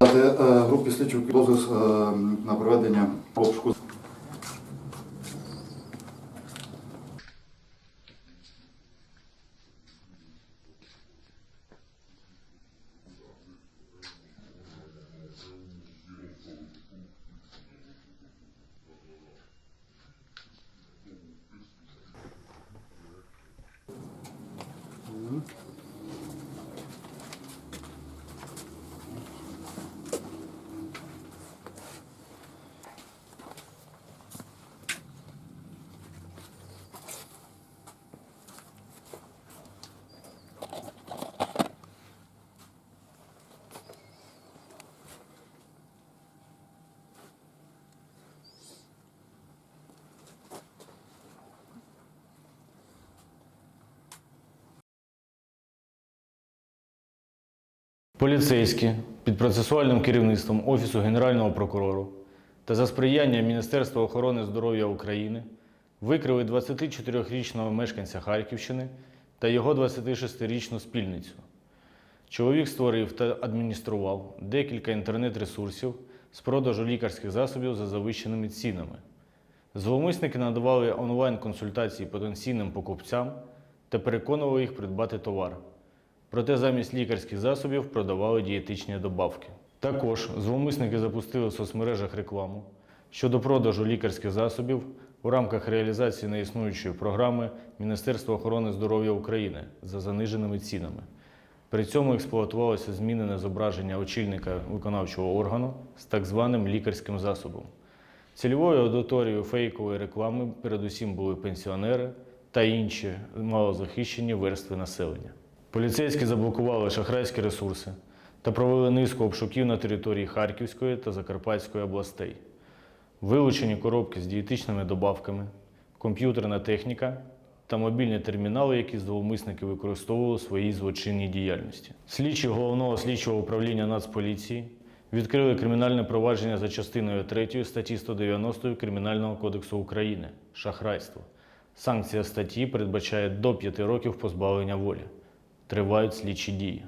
надати е, групі слідчих дозвіл е, на проведення обшуку. Поліцейські під процесуальним керівництвом Офісу Генерального прокурору та за сприяння Міністерства охорони здоров'я України викрили 24-річного мешканця Харківщини та його 26-річну спільницю. Чоловік створив та адміністрував декілька інтернет-ресурсів з продажу лікарських засобів за завищеними цінами. Зловмисники надавали онлайн-консультації потенційним покупцям та переконували їх придбати товар. Проте замість лікарських засобів продавали дієтичні добавки. Також зловмисники запустили в соцмережах рекламу щодо продажу лікарських засобів у рамках реалізації неіснуючої програми Міністерства охорони здоров'я України за заниженими цінами. При цьому експлуатувалося змінене зображення очільника виконавчого органу з так званим лікарським засобом. Цільовою аудиторією фейкової реклами передусім були пенсіонери та інші малозахищені верстви населення. Поліцейські заблокували шахрайські ресурси та провели низку обшуків на території Харківської та Закарпатської областей. Вилучені коробки з дієтичними добавками, комп'ютерна техніка та мобільні термінали, які зловмисники використовували у своїй злочинній діяльності. Слідчі головного слідчого управління Нацполіції відкрили кримінальне провадження за частиною 3 статті 190 Кримінального кодексу України шахрайство. Санкція статті передбачає до 5 років позбавлення волі. Тривають слідчі дії.